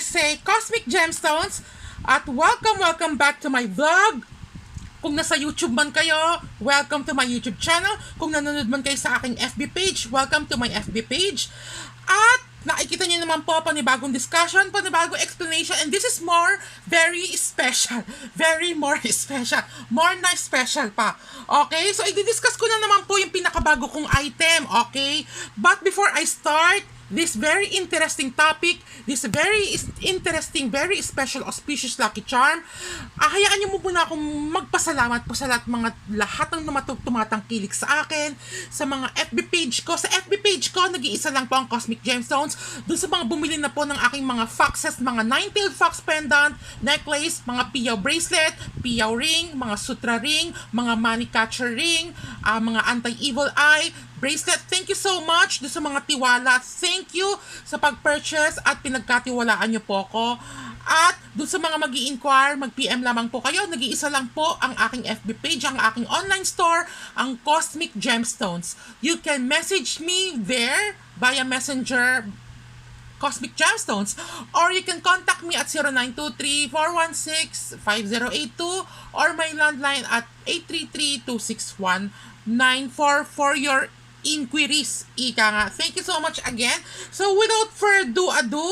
Say Cosmic Gemstones at welcome, welcome back to my vlog. Kung nasa YouTube man kayo, welcome to my YouTube channel. Kung nanonood man kayo sa aking FB page, welcome to my FB page. At nakikita niyo naman po panibagong discussion, panibagong explanation, and this is more very special. Very more special. More na special pa. Okay? So, i-discuss ko na naman po yung pinakabago kong item. Okay? But before I start, this very interesting topic, this very interesting, very special, auspicious lucky charm. Ah, hayaan niyo muna akong magpasalamat po sa lahat mga lahat ng tumatug tumatangkilik sa akin, sa mga FB page ko. Sa FB page ko, nag-iisa lang po ang Cosmic Gemstones. Doon sa mga bumili na po ng aking mga foxes, mga nine-tailed fox pendant, necklace, mga piyaw bracelet, piyaw ring, mga sutra ring, mga money catcher ring, ah, mga anti-evil eye, bracelet. Thank you so much doon sa mga tiwala. Thank you sa pag-purchase at pinagkatiwalaan niyo po ako. At doon sa mga mag inquire mag-PM lamang po kayo. Nag-iisa lang po ang aking FB page, ang aking online store, ang Cosmic Gemstones. You can message me there via messenger Cosmic Gemstones or you can contact me at 0923-416-5082 or my landline at 833-261-94 for your inquiries. Ika nga. Thank you so much again. So without further ado,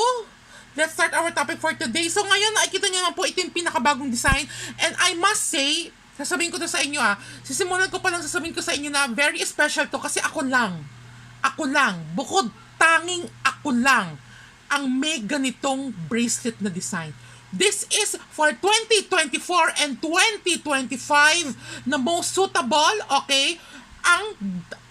let's start our topic for today. So ngayon nakikita niyo naman po ito yung pinakabagong design and I must say, sasabihin ko to sa inyo ah, sisimulan ko pa lang sasabihin ko sa inyo na very special to kasi ako lang, ako lang, bukod tanging ako lang ang may ganitong bracelet na design. This is for 2024 and 2025 na most suitable, okay? Ang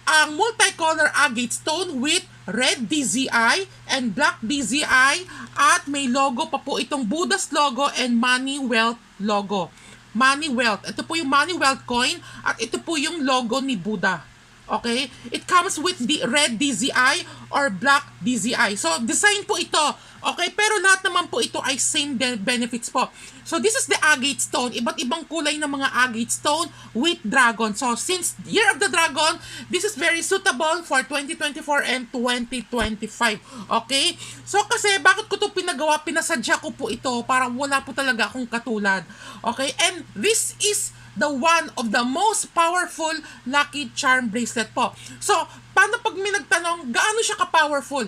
ang multicolor agate stone with red DZI and black DZI at may logo pa po itong Buddha's logo and Money Wealth logo. Money Wealth. Ito po yung Money Wealth coin at ito po yung logo ni Buddha. Okay? It comes with the red DZI or black DZI. So, design po ito. Okay? Pero lahat naman po ito ay same benefits po. So, this is the agate stone. Iba't ibang kulay ng mga agate stone with dragon. So, since Year of the Dragon, this is very suitable for 2024 and 2025. Okay? So, kasi bakit ko ito pinagawa? Pinasadya ko po ito. Parang wala po talaga akong katulad. Okay? And this is the one of the most powerful lucky charm bracelet po. So, paano pag may nagtanong, gaano siya ka-powerful?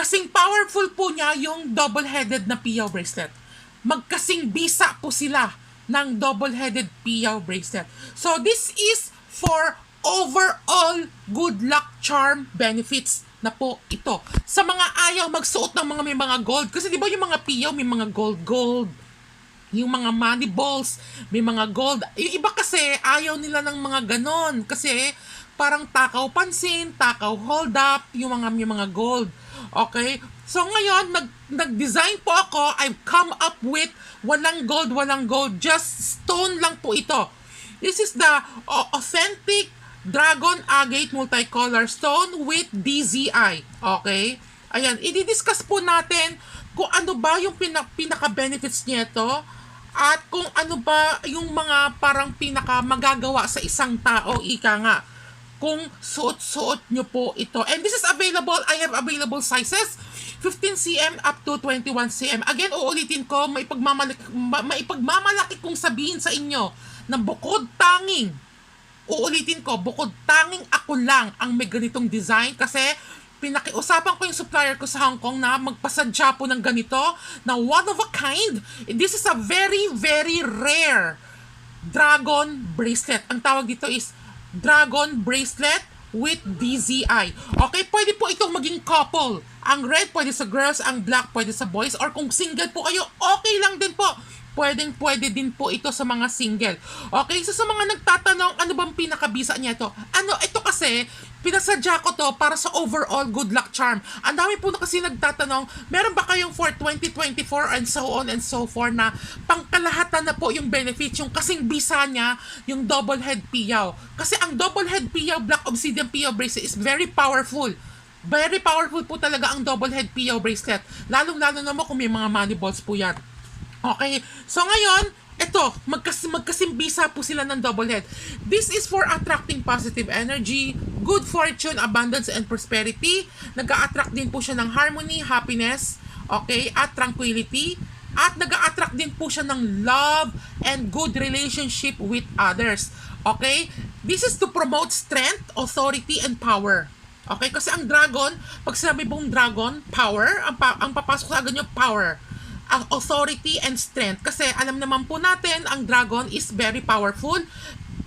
Kasing powerful po niya yung double-headed na piyaw bracelet. Magkasing bisa po sila ng double-headed piyaw bracelet. So, this is for overall good luck charm benefits na po ito. Sa mga ayaw magsuot ng mga may mga gold, kasi di ba yung mga piyaw may mga gold-gold, yung mga money balls, may mga gold. Yung iba kasi, ayaw nila ng mga ganon. Kasi, parang takaw pansin, takaw hold up, yung mga, yung mga gold. Okay? So, ngayon, nag, nag-design po ako. I've come up with walang gold, walang gold. Just stone lang po ito. This is the uh, authentic Dragon Agate Multicolor Stone with DZI. Okay? Ayan, i-discuss po natin kung ano ba yung pina- pinaka-benefits nito at kung ano ba yung mga parang pinaka magagawa sa isang tao, ika nga, kung suot-suot nyo po ito. And this is available, I have available sizes, 15 cm up to 21 cm. Again, uulitin ko, maipagmamalaki, ma- maipagmamalaki kong sabihin sa inyo na bukod tanging, uulitin ko, bukod tanging ako lang ang may ganitong design kasi pinakiusapan ko yung supplier ko sa Hong Kong na magpasadya po ng ganito na one of a kind. This is a very, very rare dragon bracelet. Ang tawag dito is dragon bracelet with DZI. Okay, pwede po itong maging couple. Ang red pwede sa girls, ang black pwede sa boys, or kung single po kayo, okay lang din po. Pwedeng pwede din po ito sa mga single. Okay, so sa mga nagtatanong, ano bang pinakabisa niya ito? Ano, ito kasi, pinasadya ko to para sa overall good luck charm. Ang dami po na kasi nagtatanong, meron ba kayong for 2024 and so on and so forth na pangkalahatan na po yung benefits, yung kasing bisa niya, yung double head piyaw. Kasi ang double head piyaw, black obsidian piyaw bracelet is very powerful. Very powerful po talaga ang double head piyaw bracelet. Lalong-lalo na mo kung may mga money balls po yan. Okay, so ngayon, ito, magkas magkasimbisa po sila ng double head. This is for attracting positive energy, good fortune, abundance, and prosperity. Nag-attract din po siya ng harmony, happiness, okay, at tranquility, at nag attract din po siya ng love and good relationship with others. Okay? This is to promote strength, authority, and power. Okay? Kasi ang dragon, pag sinabi pong dragon, power, ang, pa- ang papasok sa agad yung power. Ang authority and strength. Kasi alam naman po natin, ang dragon is very powerful.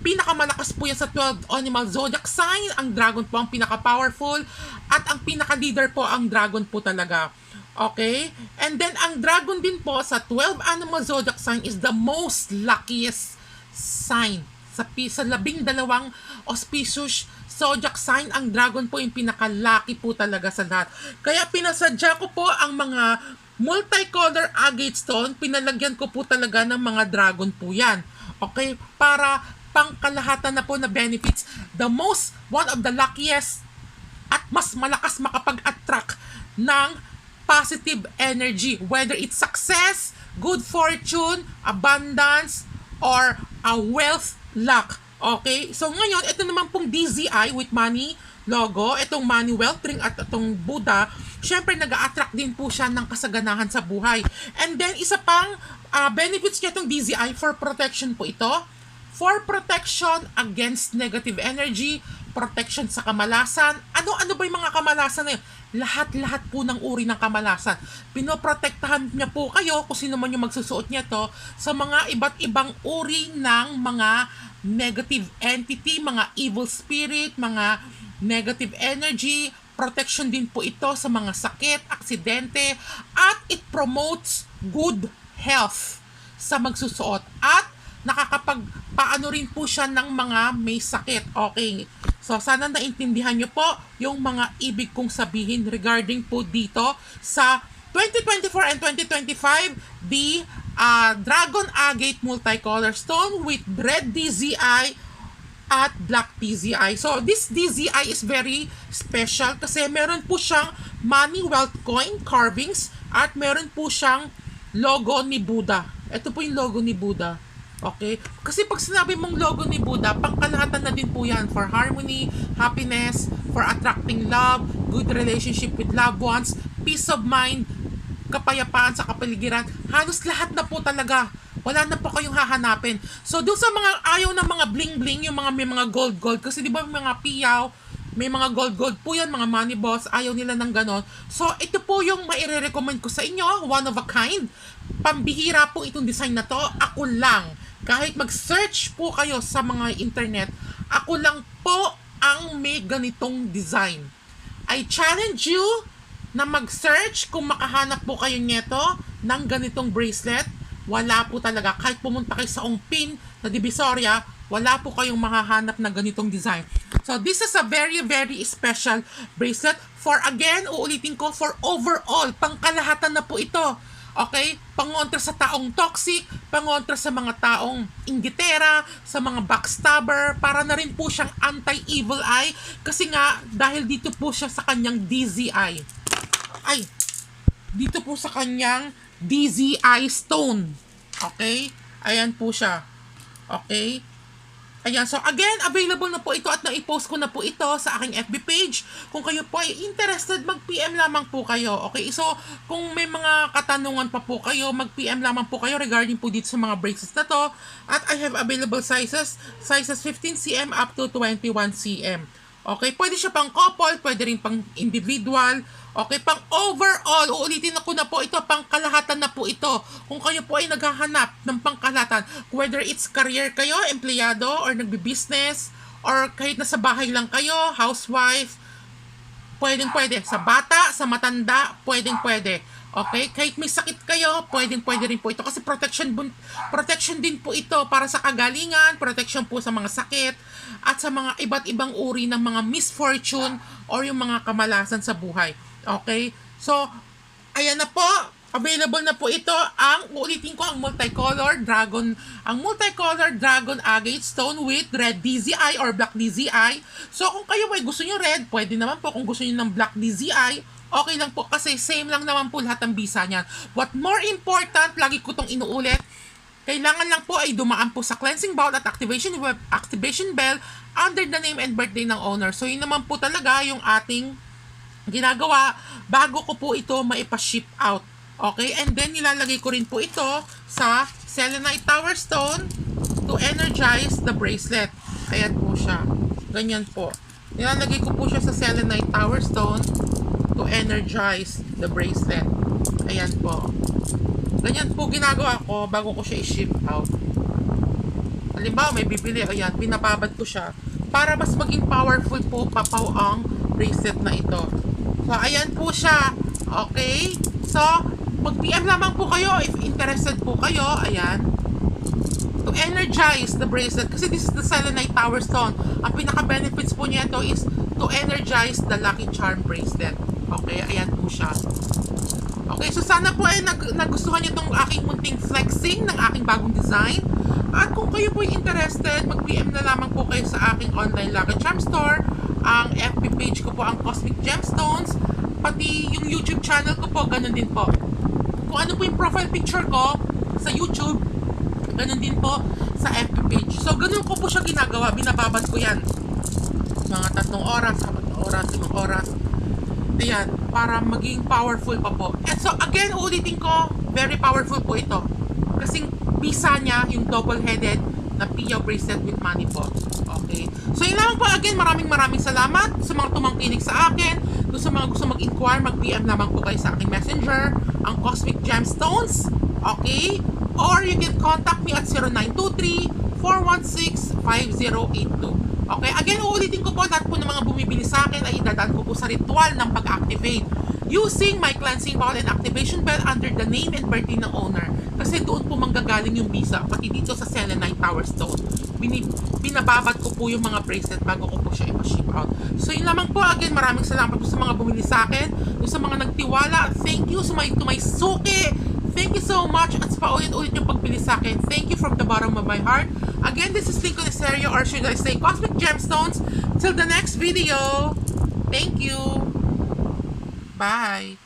Pinakamalakas po yan sa 12 animal zodiac sign. Ang dragon po ang pinaka-powerful. At ang pinaka-leader po ang dragon po talaga. Okay? And then, ang dragon din po sa 12 animal zodiac sign is the most luckiest sign. Sa, sa labing dalawang auspicious zodiac sign, ang dragon po yung pinaka-lucky po talaga sa lahat. Kaya pinasadya ko po ang mga multicolor agate stone, pinalagyan ko po talaga ng mga dragon po yan. Okay? Para pangkalahatan na po na benefits. The most, one of the luckiest at mas malakas makapag-attract ng positive energy. Whether it's success, good fortune, abundance, or a wealth luck. Okay? So ngayon, ito naman pong DZI with money logo, itong money wealth ring at itong Buddha, syempre nag attract din po siya ng kasaganahan sa buhay. And then, isa pang ah, benefits niya itong DZI for protection po ito. For protection against negative energy, protection sa kamalasan. Ano-ano ba yung mga kamalasan na yun? Lahat-lahat po ng uri ng kamalasan. Pinoprotektahan niya po kayo kung sino man yung magsusuot niya to sa mga iba't ibang uri ng mga negative entity, mga evil spirit, mga negative energy, protection din po ito sa mga sakit, aksidente, at it promotes good health sa magsusuot. At nakakapag paano rin po siya ng mga may sakit. Okay. So, sana naintindihan nyo po yung mga ibig kong sabihin regarding po dito sa 2024 and 2025, the uh, Dragon Agate Multicolor Stone with Red DZI at Black DZI. So, this DZI is very special kasi meron po siyang money wealth coin carvings at meron po siyang logo ni Buddha. Ito po yung logo ni Buddha. Okay? Kasi pag sinabi mong logo ni Buddha, pangkalahatan na din po yan for harmony, happiness, for attracting love, good relationship with loved ones, peace of mind, kapayapaan sa kapaligiran. Halos lahat na po talaga. Wala na po kayong hahanapin. So, doon sa mga ayaw ng mga bling-bling, yung mga may mga gold-gold, kasi di ba mga piyaw, may mga gold-gold po yan, mga money boss, ayaw nila ng ganon. So, ito po yung maire-recommend ko sa inyo, one of a kind. Pambihira po itong design na to. Ako lang. Kahit mag-search po kayo sa mga internet, ako lang po ang may ganitong design. I challenge you na mag-search kung makahanap po kayo nito ng ganitong bracelet. Wala po talaga. Kahit pumunta kayo sa Ongpin na Divisoria, wala po kayong makahanap na ganitong design. So, this is a very, very special bracelet for, again, uulitin ko, for overall, pangkalahatan na po ito. Okay? Pangontra sa taong toxic, pangontra sa mga taong inggitera, sa mga backstabber, para na rin po siyang anti-evil eye. Kasi nga, dahil dito po siya sa kanyang DZI. Ay, dito po sa kanyang DZI stone. Okay? Ayan po siya. Okay? Ayan, so again, available na po ito at naipost ko na po ito sa aking FB page. Kung kayo po ay interested, mag-PM lamang po kayo. Okay, so kung may mga katanungan pa po kayo, mag-PM lamang po kayo regarding po dito sa mga bracelets na to. At I have available sizes, sizes 15cm up to 21cm. Okay, pwede siya pang couple, pwede rin pang individual. Okay, pang overall, uulitin ako na po ito, pang kalahatan na po ito. Kung kayo po ay naghahanap ng pangkalahatan, whether it's career kayo, empleyado, or nagbi-business, or kahit nasa bahay lang kayo, housewife, pwedeng pwede. Sa bata, sa matanda, pwedeng pwede. Okay? Kahit may sakit kayo, pwedeng pwede rin po ito. Kasi protection, bun- protection din po ito para sa kagalingan, protection po sa mga sakit, at sa mga iba't ibang uri ng mga misfortune or yung mga kamalasan sa buhay. Okay? So, ayan na po. Available na po ito ang uulitin ko ang multicolor dragon ang multicolor dragon agate stone with red DZI or black DZI. So kung kayo ay gusto niyo red, pwede naman po kung gusto niyo ng black DZI, okay lang po kasi same lang naman po lahat ng bisa niyan. What more important, lagi ko tong inuulit, kailangan lang po ay dumaan po sa cleansing bowl at activation web activation bell under the name and birthday ng owner. So yun naman po talaga yung ating ginagawa bago ko po ito maipa-ship out. Okay, and then nilalagay ko rin po ito sa selenite tower stone to energize the bracelet. Ayan po siya. Ganyan po. Nilalagay ko po siya sa selenite tower stone to energize the bracelet. Ayan po. Ganyan po ginagawa ko bago ko siya i-ship out. Halimbawa, may bibili, ayan, pinababad ko siya para mas maging powerful po papaw ang bracelet na ito. So, ayan po siya. Okay? So, mag-PM lamang po kayo if interested po kayo. Ayan. To energize the bracelet, kasi this is the selenite tower stone. Ang pinaka-benefits po niya ito is to energize the lucky charm bracelet. Okay? Ayan po siya. Okay, so sana po ay nag nagustuhan niyo itong aking munting flexing ng aking bagong design. At kung kayo po ay interested, mag-PM na lamang po kayo sa aking online Lucky Charm Store. Ang FB page ko po ang Cosmic Gemstones. Pati yung YouTube channel ko po, ganun din po. Kung ano po yung profile picture ko sa YouTube, ganun din po sa FB page. So, ganun ko po siya ginagawa. Binababad ko yan. Mga tatlong oras, apat na oras, limang oras. Ayan, para maging powerful pa po. And so, again, ulitin ko, very powerful po ito. Kasing bisa niya, yung double-headed na Pia bracelet with money po. Okay. So, yun lang po. Again, maraming maraming salamat sa mga tumangkinig sa akin. Kung sa mga gusto mag-inquire, mag-PM naman po kayo sa aking messenger, ang Cosmic Gemstones. Okay? Or you can contact me at 0923-416-5082. Okay, again, uulitin ko po, lahat po ng mga bumibili sa akin ay idadaan ko po sa ritual ng pag-activate using my cleansing ball and activation bell under the name and birthday ng owner. Kasi doon po manggagaling yung visa, pati dito sa Selenite Tower Stone. Bini, binababat ko po yung mga bracelet bago ko po siya ipa-ship out. So yun lamang po, again, maraming salamat po sa mga bumili sa akin, sa mga nagtiwala, thank you sa my, to my suki, Thank you so much at sa paulit-ulit yung pagbili sa akin. Thank you from the bottom of my heart. Again, this is Lincoln Eserio or should I say Cosmic Gemstones. Till the next video. Thank you. Bye.